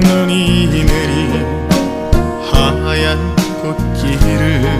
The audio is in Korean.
눈이 내린 하얀 꽃길을